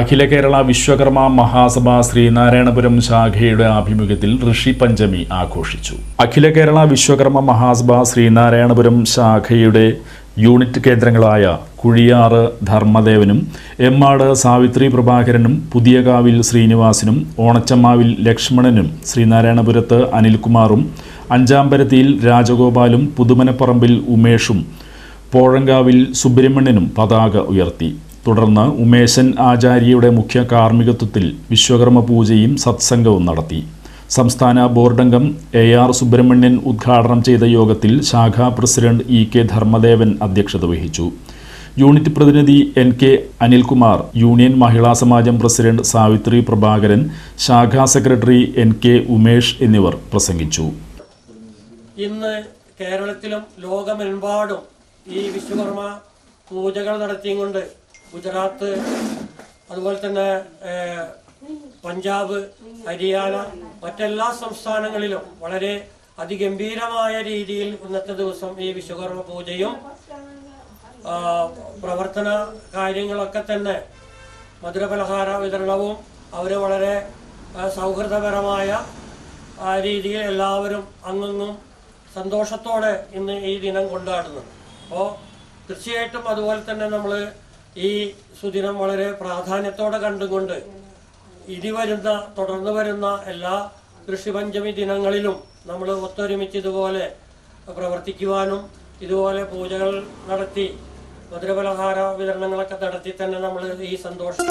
അഖില കേരള വിശ്വകർമ്മ മഹാസഭ ശ്രീനാരായണപുരം ശാഖയുടെ ആഭിമുഖ്യത്തിൽ ഋഷി പഞ്ചമി ആഘോഷിച്ചു. അഖില കേരള വിശ്വകർമ്മ മഹാസഭ ശ്രീനാരായണപുരം ശാഖയുടെ യൂണിറ്റ് കേന്ദ്രങ്ങളായ കുഴിയാറ് ധർമ്മദേവനും എമ്മാട് സാവിത്രി പ്രഭാകരനും പുതിയകാവിൽ ശ്രീനിവാസനും ഓണച്ചമ്മാവിൽ ലക്ഷ്മണനും ശ്രീനാരായണപുരത്ത് അനിൽകുമാറും അഞ്ചാമ്പരത്തിയിൽ രാജഗോപാലും പുതുമനപ്പറമ്പിൽ ഉമേഷും പോഴങ്കാവിൽ സുബ്രഹ്മണ്യനും പതാക ഉയർത്തി. തുടർന്ന് ഉമേശൻ ആചാര്യയുടെ മുഖ്യ കാർമ്മികത്വത്തിൽ വിശ്വകർമ്മ പൂജയും സത്സംഗവും നടത്തി. സംസ്ഥാന ബോർഡംഗം എ ആർ സുബ്രഹ്മണ്യൻ ഉദ്ഘാടനം ചെയ്ത യോഗത്തിൽ ശാഖാ പ്രസിഡന്റ് ഇ കെ ധർമ്മദേവൻ അധ്യക്ഷത വഹിച്ചു. യൂണിറ്റ് പ്രതിനിധി എൻ കെ അനിൽകുമാർ യൂണിയൻ മഹിളാ സമാജം പ്രസിഡന്റ് സാവിത്രി പ്രഭാകരൻ ശാഖാ സെക്രട്ടറി എൻ കെ ഉമേഷ് എന്നിവർ പ്രസംഗിച്ചു. ഇന്ന് കേരളത്തിലും ലോകമെമ്പാടും ഈ വിശ്വകർമ്മ പൂജകൾ നടത്തിയും ഗുജറാത്ത് അതുപോലെ തന്നെ പഞ്ചാബ് ഹരിയാന മറ്റെല്ലാ സംസ്ഥാനങ്ങളിലും വളരെ അതിഗംഭീരമായ രീതിയിൽ ഇന്നത്തെ ദിവസം ഈ വിശ്വകർമ്മ പൂജയും പ്രവർത്തന കാര്യങ്ങളൊക്കെ തന്നെ മധുരപലഹാര വിതരണവും അവർ വളരെ സൗഹൃദപരമായ രീതിയിൽ എല്ലാവരും അങ്ങും സന്തോഷത്തോടെ ഇന്ന് ഈ ദിനം കൊണ്ടാടുന്നു അപ്പോൾ തീർച്ചയായിട്ടും അതുപോലെ തന്നെ നമ്മൾ ഈ സുദിനം വളരെ പ്രാധാന്യത്തോടെ കണ്ടുകൊണ്ട് ഇനി വരുന്ന തുടർന്ന് വരുന്ന എല്ലാ കൃഷിപഞ്ചമി ദിനങ്ങളിലും നമ്മൾ ഒത്തൊരുമിച്ച് ഇതുപോലെ പ്രവർത്തിക്കുവാനും ഇതുപോലെ പൂജകൾ നടത്തി മധുരപലഹാര വിതരണങ്ങളൊക്കെ നടത്തി തന്നെ നമ്മൾ ഈ സന്തോഷം